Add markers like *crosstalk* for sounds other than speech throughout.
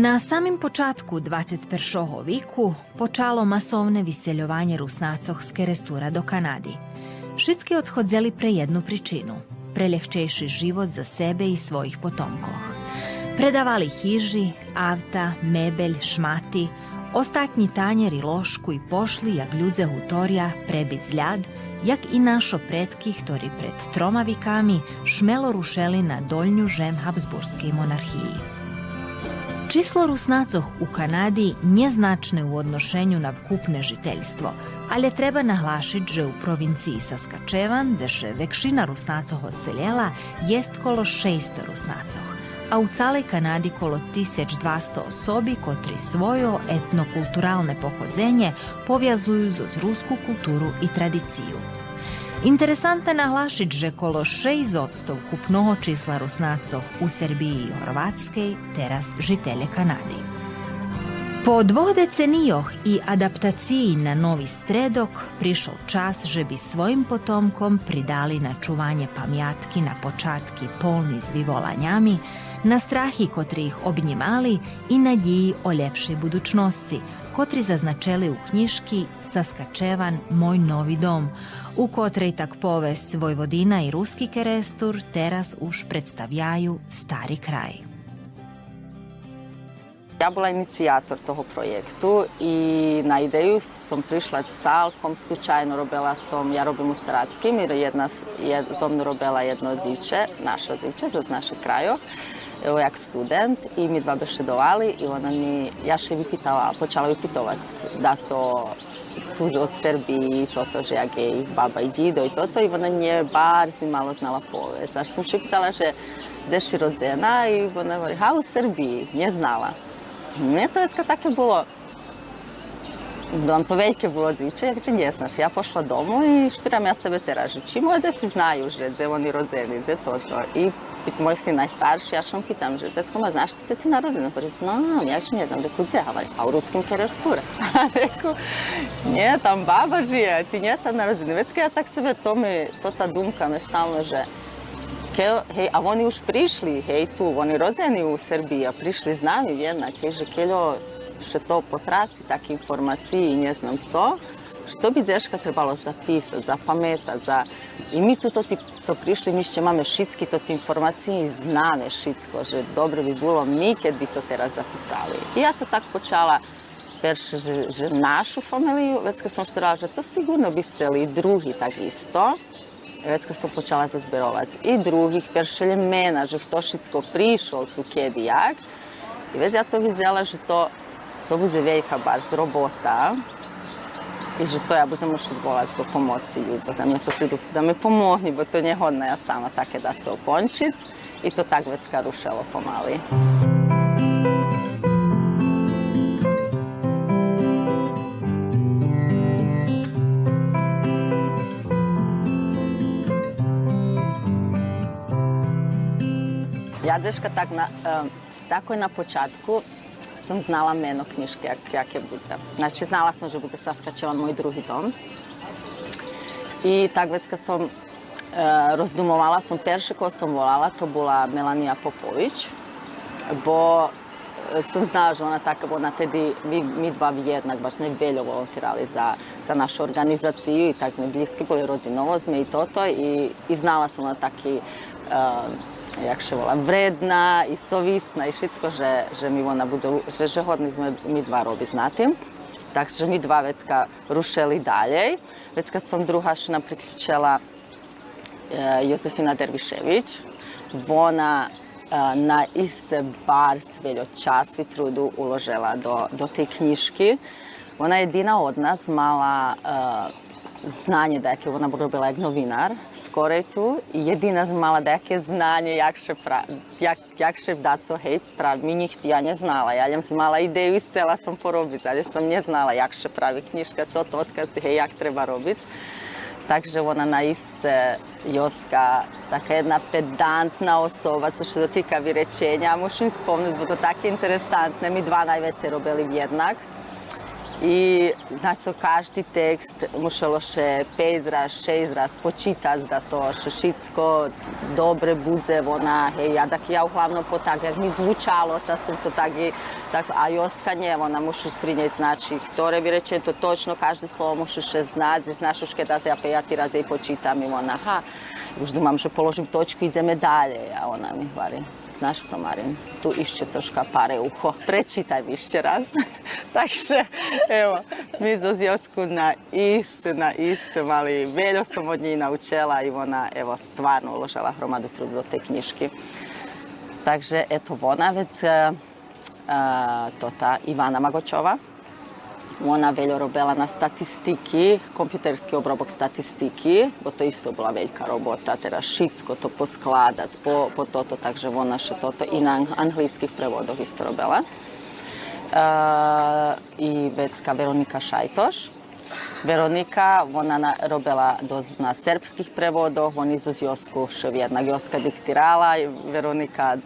Na samim počatku 21. viku počalo masovne viseljovanje rusnacovske restura do Kanadi. Šitski odhodzeli pre jednu pričinu, preljehčejši život za sebe i svojih potomkoh. Predavali hiži, avta, mebelj, šmati, ostatnji tanjer i lošku i pošli jak ljudze hutorja prebit zljad, jak i našo pretkih tori pred troma vikami šmelo rušeli na doljnju žem Habsburgske monarhiji. Číslo Rusnacoh u Kanadi njeznačne u odnošenju na vkupne žiteljstvo, ali treba naglašiti, že u provinciji Saskačevan, zeše vekšina Rusnacoh odseljela, jest kolo 600 Rusnacoh, a u calej Kanadi kolo 1200 osobi kotri svojo etnokulturalne pohodzenje povjazuju z rusku kulturu i tradiciju. Interesantno je naglašiti, že kolo 6% kupnoho čísla Rusnacov u Srbiji i Horvatskej teraz žitelje Kanadi. Po dvoh decenijoh i adaptaciji na novi stredok prišao čas že bi svojim potomkom pridali na čuvanje pamjatki na počatki polni z vyvolanjami, na strahi kotri ih obnjimali i nadiji o ljepšoj budućnosti, kotri zaznačeli u knjiški Saskačevan, moj novi dom, u kotrej tak povest Vojvodina i Ruski kerestur teraz už predstavljaju stari kraj. Ja bila inicijator toho projektu i na ideju som prišla celkom slučajno. Robila som, ja robim u Staratskim jer jedna je zomno robila jedno zivče, naša zivče za naše krajo. Evo jak student i mi dva bešedovali i ona mi, ja še vypýtala, počala vypytovať da co tuž od Srbiji, toto, że jak jej baba i dzido i toto. I ona nie bardzo mało znała powieść. Aż sam się pytała, że gdzieś rodzena i ona mówi, a u Serbii, nie znała. To jest takie było, Dom to wielkie było dziewczę, jak czy nie. Ja poszła domu i sztyram ja sobie teraz, czy moi dzieci znają, że gdzie oni rodzeni, gdzie to. I pit, moj sin najstarši, ja što vam pitam, že decko ma znaš ti si narodina? Pa znam, ja će ne znam, reku gdje, a u ruskim keresture. *laughs* A reku, nje, tam baba žije, ti nje tam narodina. Već ja tak sebe, to mi, to ta dumka me stalno, že hej, a oni už prišli, hej, tu, oni rodzeni u Srbiji, a prišli z nami jednak, hej, že keľo še to potraci, také informaciji, ne znam co, što bi deška trebalo zapisati, zapametati, za... I mi tu to ti, co prišli, mi ще máme šitski to ti informaciji, zname šitsko, že dobro bi bilo mi, kad bi to teraz zapisali. I ja to tak počala perše, že, že našu familiju, već kad sam štorala, že to sigurno bi seli i drugi tak isto. Već kad sam počala zazberovati i drugih peršelje mena, že kto šitsko prišao tu kedi jak. I već ja to vidjela, že to, to bude velika baš robota. i że to ja będę musiał wołać do pomocy ludzi, da mnie ktoś da mi pomogli, bo to nie hodne ja sama takie da co ukończyć i to tak vecka ruszyło pomali. Ja deška tak na, um, tako je na početku sam znala meno knjiške, jak, je bude. Znači, znala sam, že bude Saskačevan moj drugi dom. I tak već kad sam e, rozdumovala som perše koju sam volala, to bola Melanija Popović, bo som znala, že ona taka, ona tedy, mi, mi dva jednak baš ne volontirali za, za našu organizaciju i tak sme bliski boli rodzinovo sme i toto i, i znala sam ona taki e, jak še volá, vredná i sovisna i všetko, že, že mi ona bude, že, že hodni sme mi dva robiť na tým. Takže mi dva vecka rušeli dalej. Vecka som druhašna priključila e, Josefina Dervišević. Ona e, na iste bar sveljo čas i trudu uložila do, do te knjiški. Ona je jedina od nas mala e, znanje da je ona dobila jak novinar skoreću i jedina znala da je znanje jakše, pra, jak, jakše daco hejt pravi. Mi njih ja nje znala, ja njem znala ideju i stela sam porobiti, ali sam nje znala jakše pravi knjiška, co to otkad, hej, jak treba robiti. Takže ona na iste Joska, taka jedna pedantna osoba, co što dotika virečenja. Mušim spomniti, bo to tako interesantne. Mi dva najveće robili jednak. i znači každi tekst mušalo še pet raz, šest raz poczytać, da to się dobre budze, ona, hej, ja tak ja uhlavno po tak, jak mi zvučalo, da sam to tak i tak, a joska nje, ona muši sprinjeti, znači, ktore bi reče, to točno, každe slovo muši še znati, znaš da kada ja pejati raz i počitam i ona, ha, už domam, že položim točku, ideme dalje, a ona mi hvali, znaš Somarin, tu išće coška pare uho, prečítaj mi ešte raz. *laughs* Takže, evo, mi zo Zjosku na isto, na isto mali, veľo som od njih naučila i ona, evo, stvarno uložila hromadu trud do te knjiški. Takže, eto, ona već, to ta Ivana Magočova, ona veľa robila na statistiki, kompjuterski obrobok statistiki, bo to isto bola veľká robota, teraz všetko to poskladať po, po toto, takže ona še toto i na anglických prevodoch isto robila. Uh, I vecka Veronika Šajtoš. Veronika, ona na, robila dosť na srpských prevodoch, oni zo Josku še jedna Joska diktirala, Veronika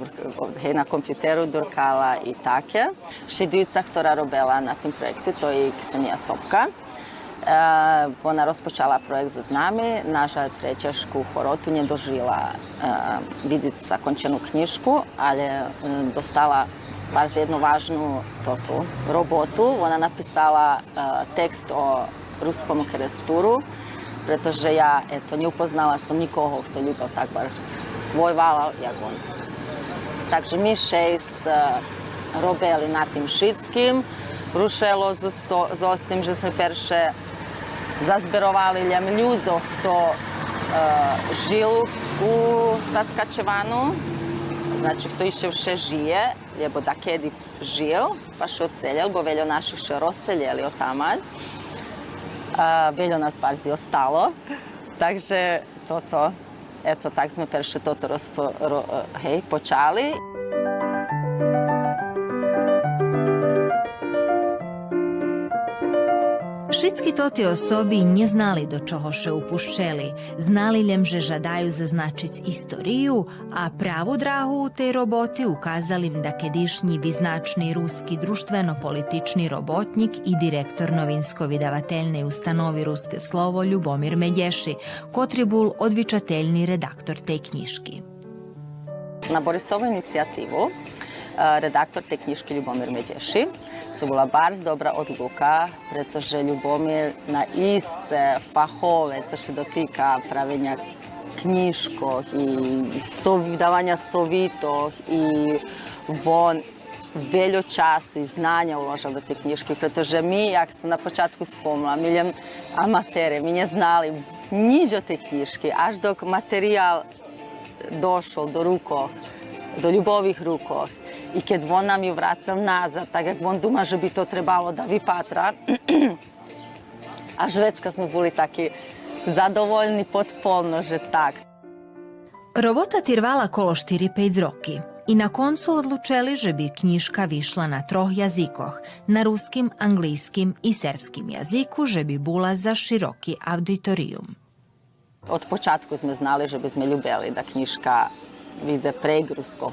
hej, na kompjuteru durkala i také. Šedica, ktorá robila na tým projektu, to je Ksenija Sopka. Uh, ona rozpočala projekt so nami, naša trećašku horotu nje dožila uh, vidjeti zakončenu knjižku, ali dostala baš jednu važnu totu, robotu. Ona napisala uh, tekst o ruskom kresturu, pretože ja eto, neupoznala som nikoho, kto ľúbil tak bar svojval, jak on. Takže my šest uh, robili na tým všetkým. Rušelo so, so s tým, že sme perše zazberovali ljem ľudzo, kto uh, žil u Saskačevanu, znači kto ešte vše žije, lebo da kedy žil, pa še odseljel, bo veľo naših še rozseljeli od tamalj. A, veľo nás barzi ostalo, takže toto, eto, tak sme perše toto rozpo, ro, hej, počali. Všetky tote osoby neznali do čoho še upuščeli, znali ljem že žadaju zaznačic istoriju, a pravu drahu u tej roboti ukazali im da kedišnji viznačni ruski društveno-politični robotnik i direktor novinsko-vydavateljne ustanovi Ruske slovo Ljubomir Medješi, kotribul odvičateljni redaktor tej knjiški. na Borysową inicjatywę redaktor tej kniżki Lubomir mnie cieszy. To była bardzo dobra odluka, pretože Lubomir na isce fachowe, co się dotyka prawienia kniżkach i wydawania sowitoch i won veľa času i znanja uložili do te knjiške, pretože mi, jak sam na početku spomnula, mi ljem amatere, mi ne znali niđe o te knjiške, až dok materijal došao do rukov, do ljubovih rukov i kad on nam ju vracal nazad, tak jak on duma, že by to trebalo da vypatra. *clears throat* A Švedska smo boli taki zadovoljni potpolno, že tak. Robota tirvala kolo 4-5 roki i na koncu odlučili, že bi knjižka višla na troh jazikoh, na ruskim, anglijskim i serbskim jaziku, že bi bula za široki auditorijum. Od počatku smo znali, že bi smo ljubili da knjižka vidze preg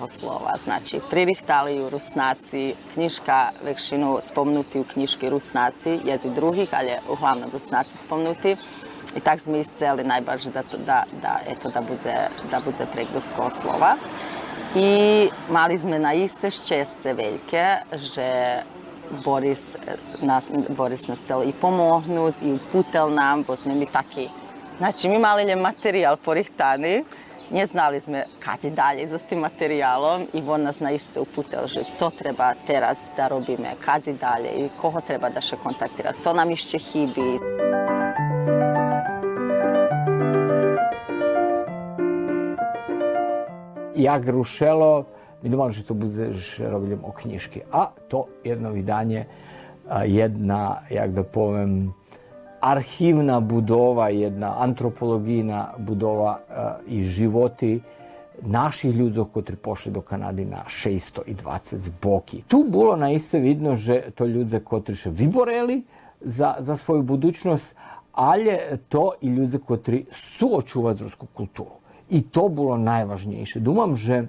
slova. Znači, pririhtali ju rusnaci, knjižka vekšinu spomnuti u knjižki rusnaci, jezik drugih, ali uglavnom rusnaci spomnuti. I tak smo isceli najbaže da, da, da, eto, da, bude, da bude preg slova. I mali sme na iste šćesce veljke, že Boris nas, Boris nas celo i pomohnut i uputel nam, bo sme mi taki, Znači, mi mali je materijal porihtani, nje znali smo kazi dalje za s tim materijalom i on nas na se uputeo že co treba teraz da robime, kazi dalje i koho treba da še kontaktirati, co nam išće hibi. Ja grušelo, mi domali što budeš robiljem o knjiški, a to jedno vidanje, jedna, jak da povem, arhivna budova, jedna antropologijna budova eh, i životi naših ljudov, kotri pošli do Kanadi na 620 zboki. Tu bilo naiste vidno, že to ljudze kotri še viboreli za, za svoju budućnost, ali je to i ljudze kotri suočuva zrosku kulturu. I to bilo najvažnije. Dumam, že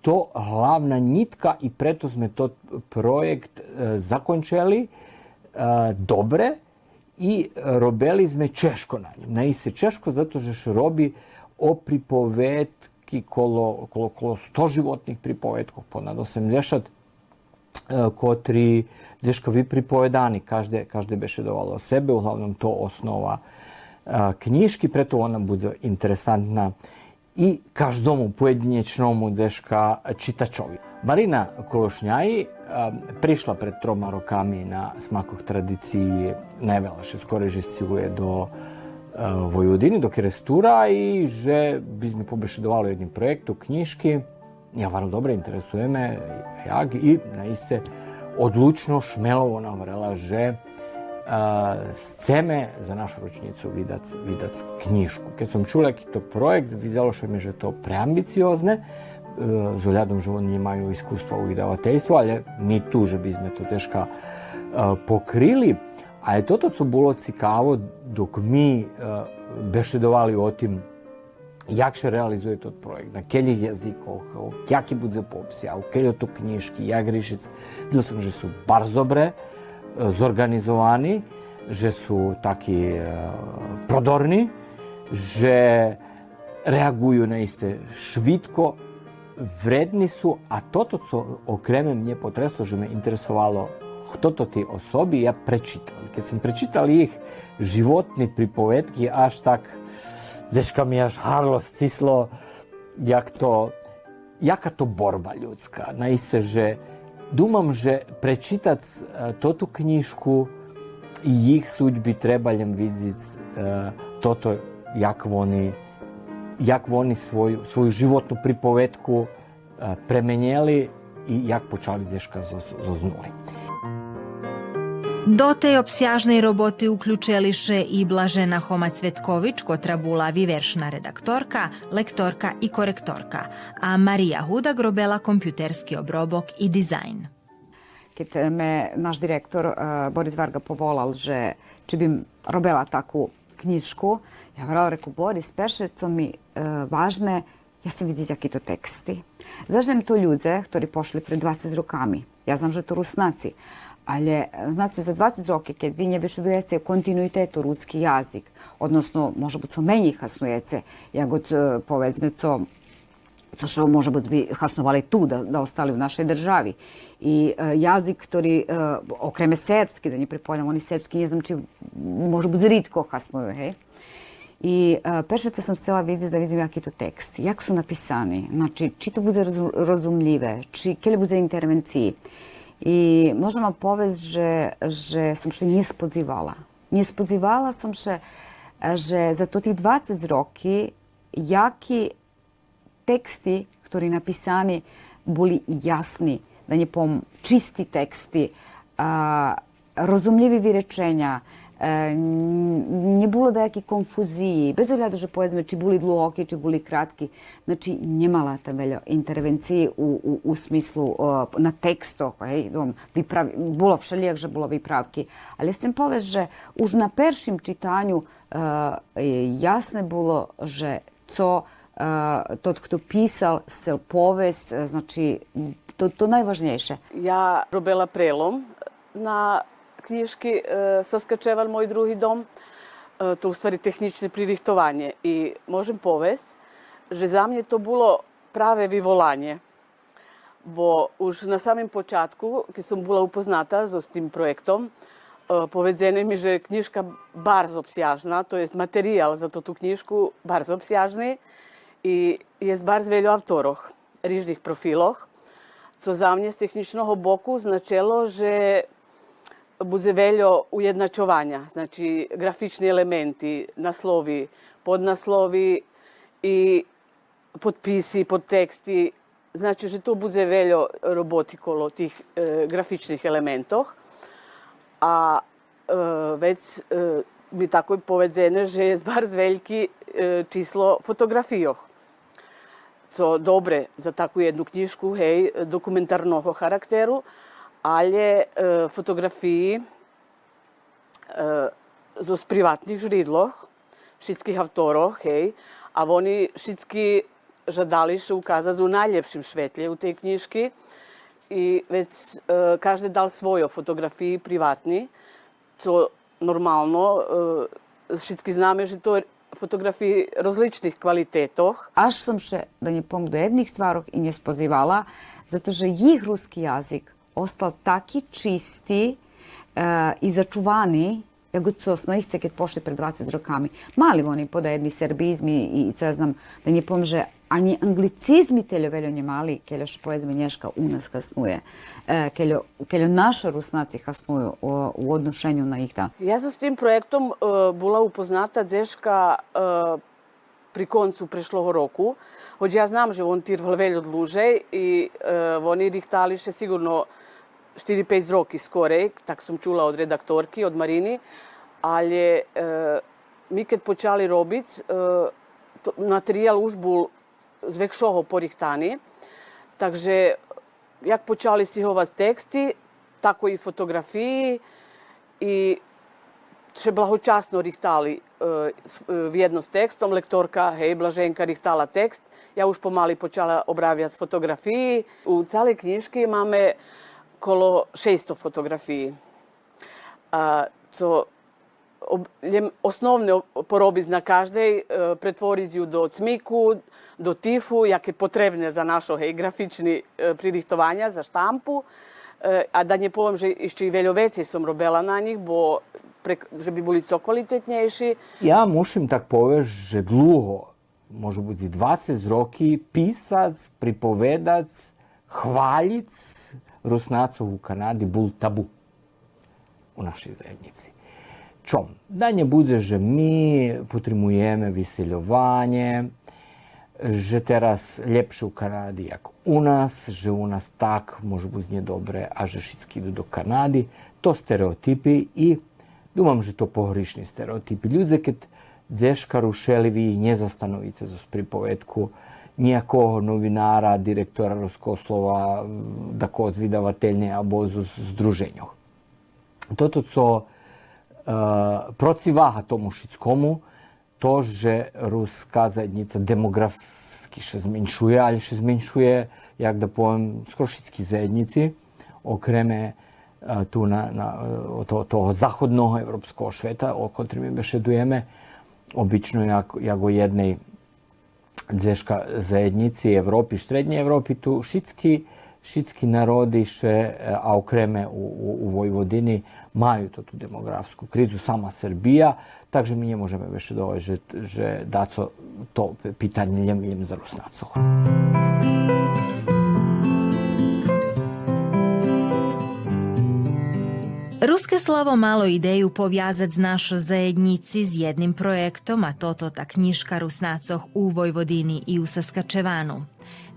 to glavna njitka i preto sme to projekt e, zakončeli e, dobre, i robili sme češko na njim. Naise češko zato že robi o pripovetki kolo, kolo, kolo 100 životnih pripovetkov, ponad 80 kotri zeškovi pripovedani, každe, každe bešedovalo o sebe, uglavnom to osnova knjiški, preto ona bude interesantna i každomu pojedinečnomu zeška čitačovi. Marina Kološnjaji prišla pred troma rokami na smakoh tradiciji najvelaše skore žisciluje do Vojvodini, do Kerestura i že by sme pobešedovali jednim projektu knjiški. Ja varno dobro interesuje me i naiste odlučno šmelovo navrela, že chceme za našu ročnicu vidac, vidac knjižku. Keď som čula to projekt, videlo što mi, že to preambiciozne, z ohľadom, že oni nemajú iskustvo u vydavateľstvu, ale my tu, že by sme to težka pokryli. A je toto, co bolo cikavo, dok mi bešedovali o tim, jak se realizuje tot projekt, na keľih jazikoch, jaký bude popsia, u keľo to knjižky, jak rišic. Videl som, že sú bardzo dobre, zorganizovani, že su taki prodorni, že reaguju na iste švitko, vredni su, a toto co okreme mnje potreslo, že me interesovalo хто то ти особі, я прочитав. Коли я прочитав їх животні приповідки, аж так зешка мені аж гарло стисло, як то, яка то борба людська. Наїсте, же думам, же прочитати тоту книжку і їх судьбі треба лям тото, як вони jak oni svoju, svoju životnu pripovetku e, premenjeli i jak počali zješka zoznuli. Do tej obsjažnej roboty uključeliše i Blažena Homa Cvetković, kotra bula viveršna redaktorka, lektorka i korektorka, a Marija Huda grobela kompjuterski obrobok i dizajn. Kad eh, me naš direktor eh, Boris Varga povolal, že če bi robela takvu knjišku, ja morala reku, Boris, перше, co mi e, ważne, ja sam widzieć, jaki to teksty. Zažem to ludzie, którzy poszli przed 20 rokami. Ja znam, że to Rusnaci. Але, знаєте, за 20 років, як він вишедується континуїтету руцький язик, односно, може бути, менше існується, як от, повезме, це co що, може бути, хаснували tu, da, da ostali u našoj državi. I e, jazik, ktorý, e, okreme srpski, da ne pripoljam, oni srpski, ne znam či, može biti ritko hasnuju, hej. I e, перше, co sam htjela vidjeti, da vidim jaki to tekst, jak su napisani, znači, či to bude rozumljive, či kje bude intervenciji. I можемо повесть, že, že som še nie spodzívala. Nie spodzívala som, že, že za to tých 20 roky, jakí teksty, ktorí napísani, boli jasni, da nie pom čisti teksti, a, rozumljivi vyrečenja, не було деякі конфузії, без огляду, що поезми, чи були глухокі, чи були краткі. Значи, немала там інтервенції у, у, у смислу о, на текстах, hej, vyprav, було všelijak, že bolo výpravky. Але chcem povedať, že už na першим читанню е, ясне було, že co e, тот, хто писав, сел повесть, znači, to, to najvažnejše. Ja robila prelom na книжки Saskačeval, moj drugi dom. To u stvari tehnične pririchtovanje. I možem povest, že za mne to bilo prave vyvolanie. Bo už na samém počátku, keď som bola upoznata so s tým projektom, povedzené mi, že knižka bardzo obsiažná, to je materiál za tú knižku bardzo obsiažný i je bar zveljo avtoroh rižnih profiloh, co za mnje z technicznego boku značelo, že bude veljo ujednačovanja, znači grafični elementi, naslovi, podnaslovi i potpisi, podteksti. Znači, že to bude veljo robotikolo tih e, grafičnih elementoh, A već e, mi tako povedzene, že je zbar z veliki e, fotografijoh. co dobre za takvu jednu knjišku, hej, dokumentarnog charakteru, ali e, fotografiji e, z privatnih žridloh, šitskih avtorov, hej, a oni šitski žadališe ukazati u najljepšim švetlje u tej knjiški i već e, každe dal svojo fotografiji privatni, co normalno e, šitski zname, že to фотографії розличних квалітетах. Аж съм ще да ни помогу до jednih stvarov i nje spozivala, zato že jih ruski jazik ostal taki čisti e, i začuvani, jako co smo iste kad pošli pred 20 rokami. Mali oni poda jedni serbizmi i co ja znam, da nje pomože Ани англицизмите ле веле немали, келе што поезменешка у нас каснуе, келе, келе наша руснаци каснују у одношењу на их. Јас со тим проектом була упозната дешка при концу прешлого року. Оѓе ја знам, што он тир влвел од луже и е, во ни рихталише сигурно 4-5 роки скоре, так сум чула од редакторки, од Марини, але е, ми кад почали робиц, е, материјал уж бул з Векшого Поріхтані. Так же, як почали стігувати тексти, так і фотографії, і ще благочасно ріхтали в'єдно з текстом. Лекторка Гей Блаженка ріхтала текст. Я уж помалі почала обравляти фотографії. У цілій книжці маємо коло 600 фотографій. A, co osnovne porobiť na každej, pretvoriť ju do cmiku, do tifu, jaké potrebné za našo hej, grafični pririhtovanja, za štampu. A da ne poviem, že ešte i veľo veci som robila na njih, bo prek, že by boli co kvalitetnejší. Ja musím tak povedať, že dlho, môže byť 20 roky, písac, pripovedac, chválic Rusnácov u Kanady bol tabu u našej zajednici чому? Дані буде, що ми потребуємо висілювання, že teraz lepšiu Kanady jak u nás, že u nás tak môže byť nedobré a že všetci idú do Kanady. To stereotypy i dúfam, že to pohrišní stereotypy. Ľudia, keď dzeškaru šelivi, ne zastanovice za pripovedku nijakog novinara, direktora Roskoslova, tako zvydavatelne, abo z združenjoh. Toto, co všetkomu, to, že ruská zajednica demografsky še zmenšuje, ale še zmenšuje, jak da poviem, skoro všetky zajednici, okreme tu na, na to, toho zachodného evropského šveta, o ktorým bešedujeme, obično jak, jak o jednej dzeška zajednici Evropi, štrednje Evropi, tu všetky, všetky narodi še, a okreme u, Vojvodini majú to tu demografsku krizu, sama Srbija, takže mi nemôžeme više dovesti, že, daco to pitanje njem za Rusnacov. Ruske slovo malo ideju powiązać z našo zajednici z jednim projektom, a toto ta knjižka Rusnacoh u Vojvodini i u Saskačevanu.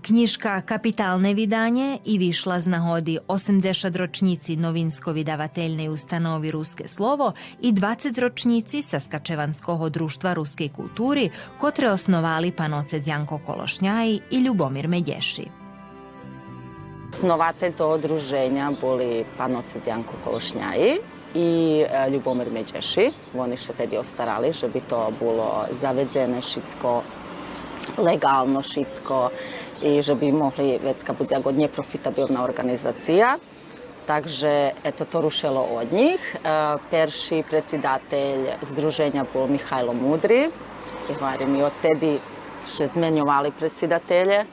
Knjiška Kapitalne vidanje i višla znahodi 80 ročnici novinsko vidavateljne ustanovi Ruske slovo i 20 ročnici Saskačevanskog društva ruske kulturi, kotre osnovali panoce Djanko Kološnjaji i Ljubomir Medješi. Snovatelj to odruženja boli panoce Djanko Kološnjaji i e, Ljubomir Medješi. Oni što tebi ostarali, že bi to bilo zavedzene šitsko legalno šitsko i že by mohli vecka bude ako neprofitabilná organizacija. Także eto, to rušilo od njih. E, Perši predsjedatelj združenja bol Mihajlo Mudri. I varim, i od tedi še zmenjovali predsjedatelje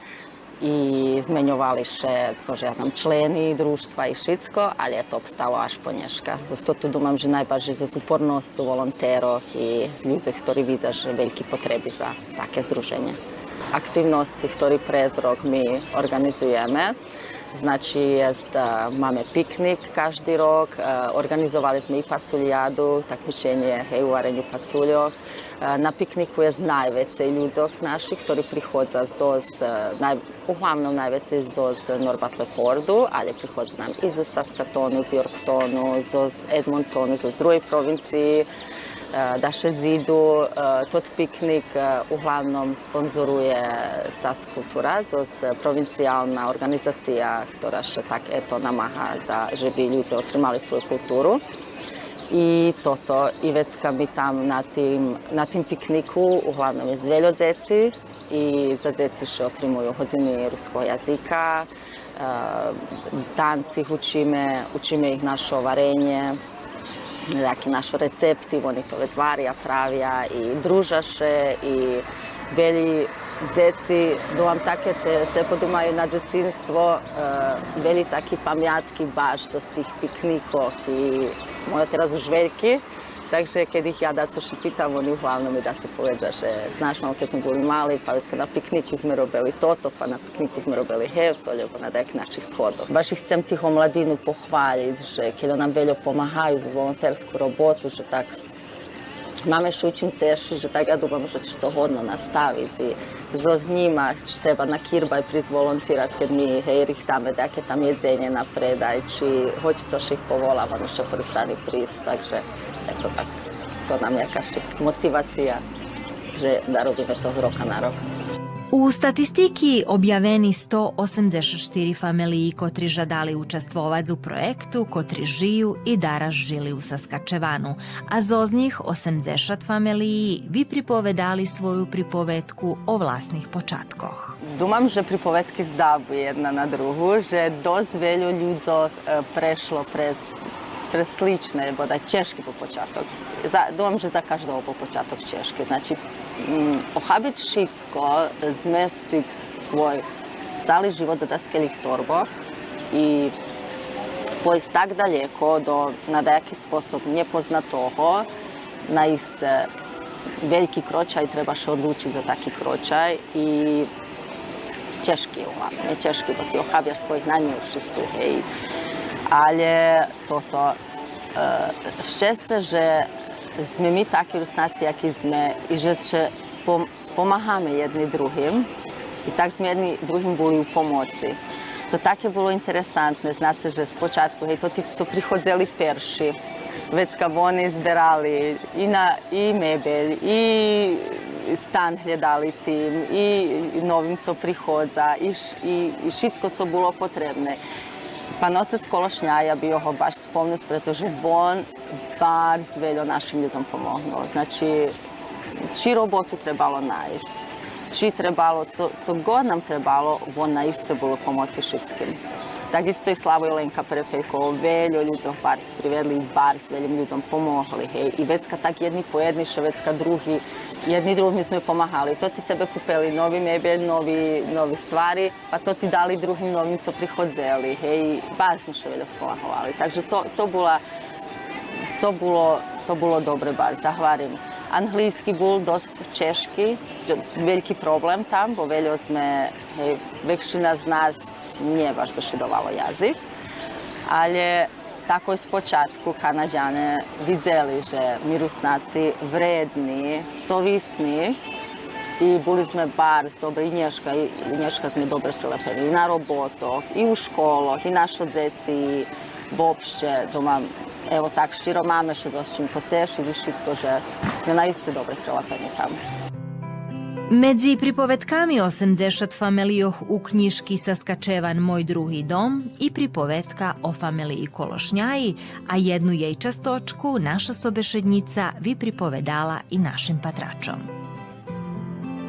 i zmenjovali še, co že ja znam, členi društva i šitsko, ali je to obstalo až ponješka. Zato tu dumam, že najbaže za upornost volonterov i ljudi, koji vidja že veliki potrebi za take združenje. Aktivnosti, ktorý prez rok my organizujeme, Znači, jest, mamy piknik każdy rok, organizovali sme i pasuljadu, takmičenje hej, u varenju pasuljov. Na pikniku je najveće ľudzoch naših, ktorí prihodza zoz, naj, uglavnom najveće zoz Norbatlefordu, ali prihodza nam i zo Saskatonu, z Yorktonu, zoz Edmontonu, zoz drugoj provinciji, Daše zidu, tot piknik uglavnom sponzoruje SAS Kultura, zoz provincijalna organizacija, ktorá še tak eto namaha za, že by ľudia otrimali svoju kulturu. I toto, i vecka mi tam na tim, na tim pikniku uglavnom je zveljo djeci i za djeci še otrimuju hodziny ruskog jazika, tanci ih učime, učime ih naše varenje, nejaký náš recepty, oni to vec varia, pravia i družaše i veli djeci doma také se podumaju na djecinstvo, e, veli taki pamjatki baš z tih piknikov i moje teraz už veľký, Takže keď ich ja daco še pitam, oni uglavnom mi da se poveda, že znaš, malo kad smo bili mali, pa već na pikniku sme robili toto, pa na pikniku sme robili hev, to ljubo na dek naših shodov. Baš ih chcem tiho mladinu pohvaljiti, že keď nam veljo pomahaju za volontersku robotu, že tak Мама ще учим це, що так, я думаю, що що годно наставити. Зо з treba na kirbaj prizvolontirati, jer, mi, jer ih tamo dakle, tam jedzenje na predajči, hoće coš ih povolava, ono što pristani pris, takže eto tak, to nam je kašik motivacija, že narobíme to z roka na rok. U statistiki objaveni 184 familiji Kotriža dali učestvovac u projektu Kotrižiju i dara žili u Saskačevanu, a zoz njih 80 familiji vi pripovedali svoju pripovetku o vlastnih počatkoh. Dumam, že pripovetki zdabu jedna na drugu, že dozveljo ljudzo e, prešlo prez присличне, бо да, чешки по початок. За, думам, że za każdą po początek czeszki. Znaczy, mm, ochabić wszystko, zmieścić swój cały żywot do daskielich torbach i pójść tak daleko, do, na jakiś sposób niepoznatego, na istę wielki kroczaj, trzeba się odluczyć za taki kroczaj i ciężki, nie ciężki, bo ty ochabiasz swoich najmniejszych tu. Hej. Ale toto, šťastie, že sme my takí rusnáci, akí sme, i že še pomáhame jedni druhým. I tak sme jedni druhým boli u pomoci. To také bolo interesantné, znáte, že spočátku, hej, to tí, co prichodzeli perši, već kad oni zberali i, na, i mebelj, i stan hľadali tým, i novým, co prichodza, i, i, i všetko, co bolo potrebné. Pán otec Kološnjaja bio ho baš spomnut, pretože on bar veľa našim ľuďom pomohnuo. Znači, či robotu trebalo nájsť, či trebalo, co, co god nam trebalo, on naiste bolo pomoći všetkým. Takisto i Slavo i Lenka Prepeko, veljo v Pars privedli, Pars veljim ljudem pomohli, hej. I već tak jedni po jedni še, već kad jedni drugim smo pomahali. To ti sebe kupeli novi mebel, novi, novi stvari, pa to ti dali drugim novim, co prihodzeli, hej. Baš mi še veljom pomahovali. Takže to, to bula, to bolo, to bolo dobre baš, zahvarim. Anglijski bol dosť češki, veľký problém tam, bo veľo sme, hej, väčšina z nás nie baš došedovalo jazyk, ali tako iz počatku Kanadžane videli, že mi Rusnaci vredni, sovisni i boli sme bar dobri i nješka, i nješka sme dobre prilepeni i na robotoch, i u školoch, i našo djeci, uopšte doma, evo tak širo máme, što zošćim po ceši, višćisko, že sme naiste dobre prilepeni tamo. Medzi pripovetkami 80 familijoh u knjiški Saskačevan Moj drugi dom i pripovetka o familiji Kološnjaji, a jednu jejčastočku naša sobešednica vi pripovedala i našim patračom.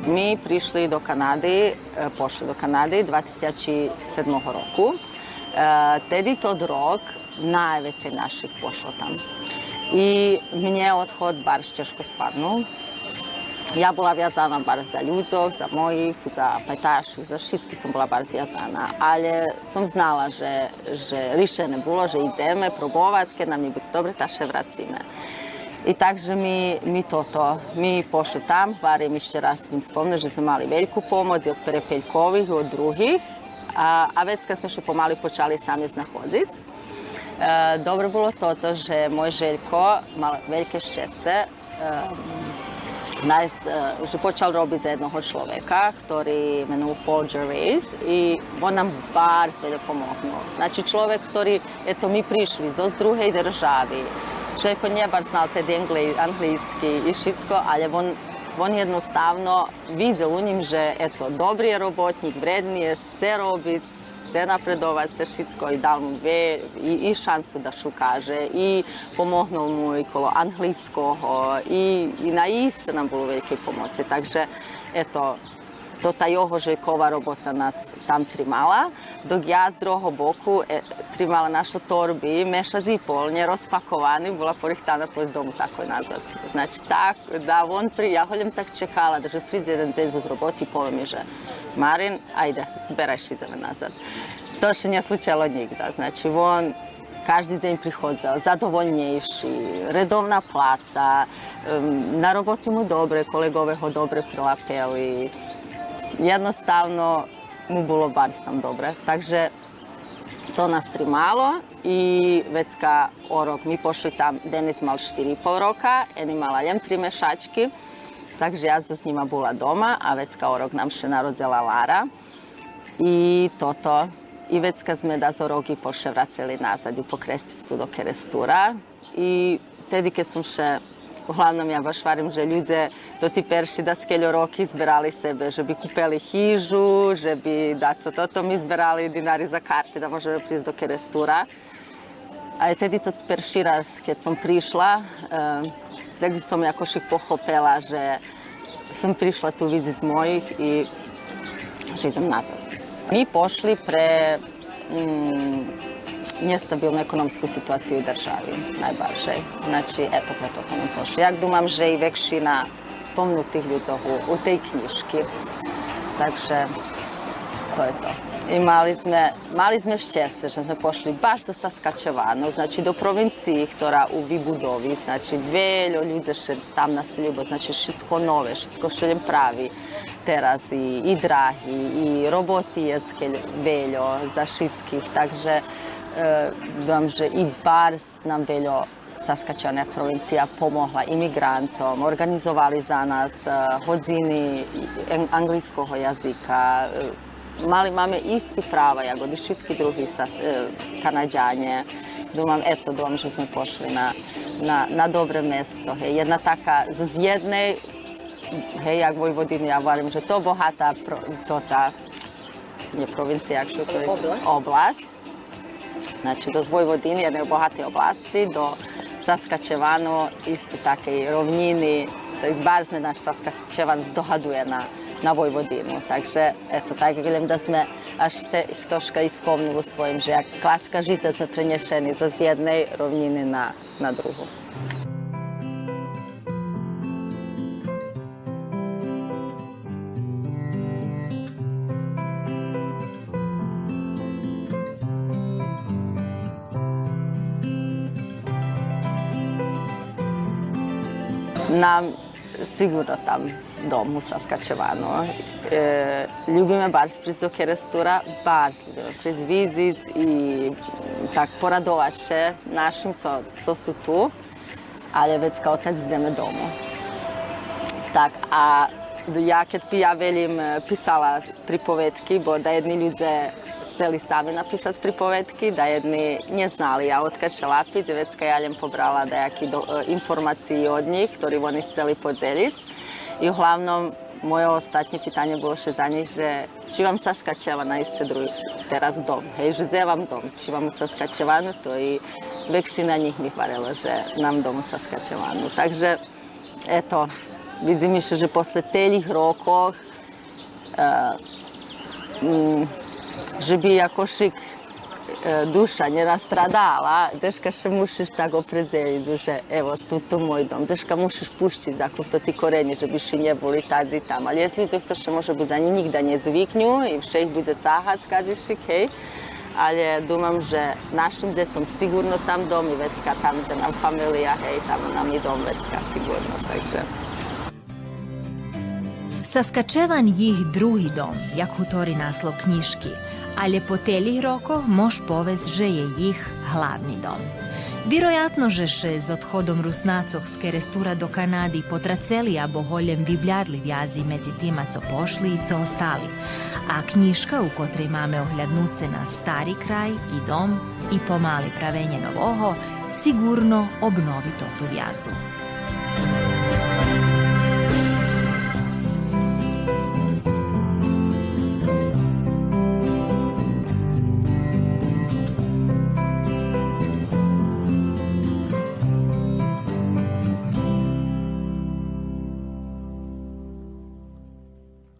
Mi prišli do Kanady, pošli do Kanady 27. roku. Tedy tod rok najveće naših pošlo tam. I mnje odhod bar я була в'язана зараз за людзів, за моїх, за пайташів, за всіх сам була зараз в'язана. Але сам знала, що, що рішення було, що йдемо пробувати, коли нам не буде добре, та ще врацíme. I takže mi, mi toto, mi pošli tam, barem išće raz im spomne, že smo mali veliku pomoć od Perepeljkovih, od drugih, a, a već kad smo še pomali počali sami znahodit. E, dobro bilo toto, že moj Željko, malo velike šćese, e, Nas, že počal robiť za jednoho človeka, ktorý menuje Paul Gervais i on nam bar sve pomohnuo. Znači človek, ktorý, eto mi prišli zo druhej državi, človek nije bar znal tedy anglijski i šitsko, ali on on jednostavno vide u njim, že eto, dobri je robotnik, vredni je, chce robiť, це напредовать, це швидко і дав дві, і, і шансу дашу каже, і помогнув му і коло англійського, і, і на істи нам було великі помоці. Також ето, то та його жойкова робота нас там тримала, док я з другого боку е, тримала нашу торбі, меша зі полні, розпаковані, була порихтана по дому тако назад. Значить, так, да, вон при, так чекала, даже прийде один день з роботи і повім, що Marin, ajde, zberaš iza me nazad. To še nije slučajalo nikda, znači on каждый день приходил, задовольнейший, редовна плаца, na роботу mu dobre, колегове ho добре prilapeli. Jednostavno mu bilo bar tam dobre. Takže to nas trimalo i već ka orok mi pošli tam Denis mal 4,5 roka, en imala ljem tri mešački. Takže ja s njima bula doma, a već kao rok nam še narodzela Lara. I toto. I već kad sme da za rok i poše vraceli nazad i po do kerestura. I tedi kad sam še Uglavnom ja baš varim, že ljudje do ti perši da skeljo roki izbirali sebe, že bi kupeli hižu, že bi da so totom izbirali dinari za karte da možemo priz do kerestura. A je tedi to peršira kad sam prišla, um, vtedy som jakoši pochopila, že som prišla tu vidieť mojich i že idem nazad. Mi pošli pre mm, nestabilnu ekonomsku situaciju u državi, najbažej. Znači, eto, preto to nam pošli. Ja dumam, že i vekšina spomnutih ljudzovu u tej knjiški. Takže, to je to. I mali sme, mali sme šťastie, že sme pošli baš do Saskačevanu, znači do provinciji, ktorá u vybudovi, znači veľo ľudí še tam naseljubo, znači všetko nové, všetko še pravi teraz i, i drahi, i roboti je veljo za šitskih, takže e, že i Bars nam veljo Saskačana provincija pomogla imigrantom, organizovali za nas e, hodzini anglijskog jazika, e, mali máme isti prava, jako všetky drugi sa, e, kanadžanje. Думам, eto, думам, že sme pošli na, na, na dobre mesto. Hej. Jedna taka z jednej hej, jak Vojvodiny, ja hovorím, že to bohatá, to tá, nie provincia, ako to je, oblast. oblast. Znači, do Vojvodiny, jednej bohatej oblasti, do Saskačevanu, isto takej rovniny, bar sme naš Saskačevan zdohaduje na, na Vojvodinu. Takže, eto, tak vidim da sme až se ih troška ispomnili svojim, že jak klaska žita sme prenešeni z jednej rovniny na, na drugu. nam sigurno tam dom u Saskačevanu. E, ljubime bar spriz do Kerestura, bar spriz vidzic i tak poradovaše našim, co, co su tu, ali već kao otac ideme domu. Tak, a ja kad ja velim pisala pripovetki, bo da jedni ljude chceli sami napisati pripovetki, da jedni nje znali, a otkad Šelapić je već pobrala da do, e, informaciji od njih, ktorji oni chceli podzielić. I uglavnom, moje ostatnje pitanje bilo še za njih, že či vam saskačeva na iste drugi teraz dom, hej, že gdje vam dom, či vam saskačevanu, no to i vekšina njih mi hvarela, že nam dom u saskačevanu. No takže, eto, vidim više, že posle teljih rokoh, e, mm, že bi jako šik e, duša nie nastradala, deška še musiš tako predzeliti duše, evo tu, tu moj dom, deška musiš puštiti tako to ti korenje, že bi še nje boli tad i tam, ali jesli se še može biti za njih nikda ne zviknju i še ih bude cahac kad išik, hej, ali dumam, že našim decom sigurno tam dom i vecka, tam se nam familija, hej, tam nam i dom vecka sigurno, takže. Saskačevan jih druhý dom, jak hutori naslov knižky, ale po telih roko mož povez, že je jih hlavni dom. Vjerojatno že še z odhodom Rusnacoh z Kerestura do Kanady potraceli a boholjem vibljadli vjazi medzi tima co pošli i co ostali, a knjižka u kotrej máme ohľadnuce na stari kraj i dom i pomali pravenje novoho sigurno obnovi to tu vjazu.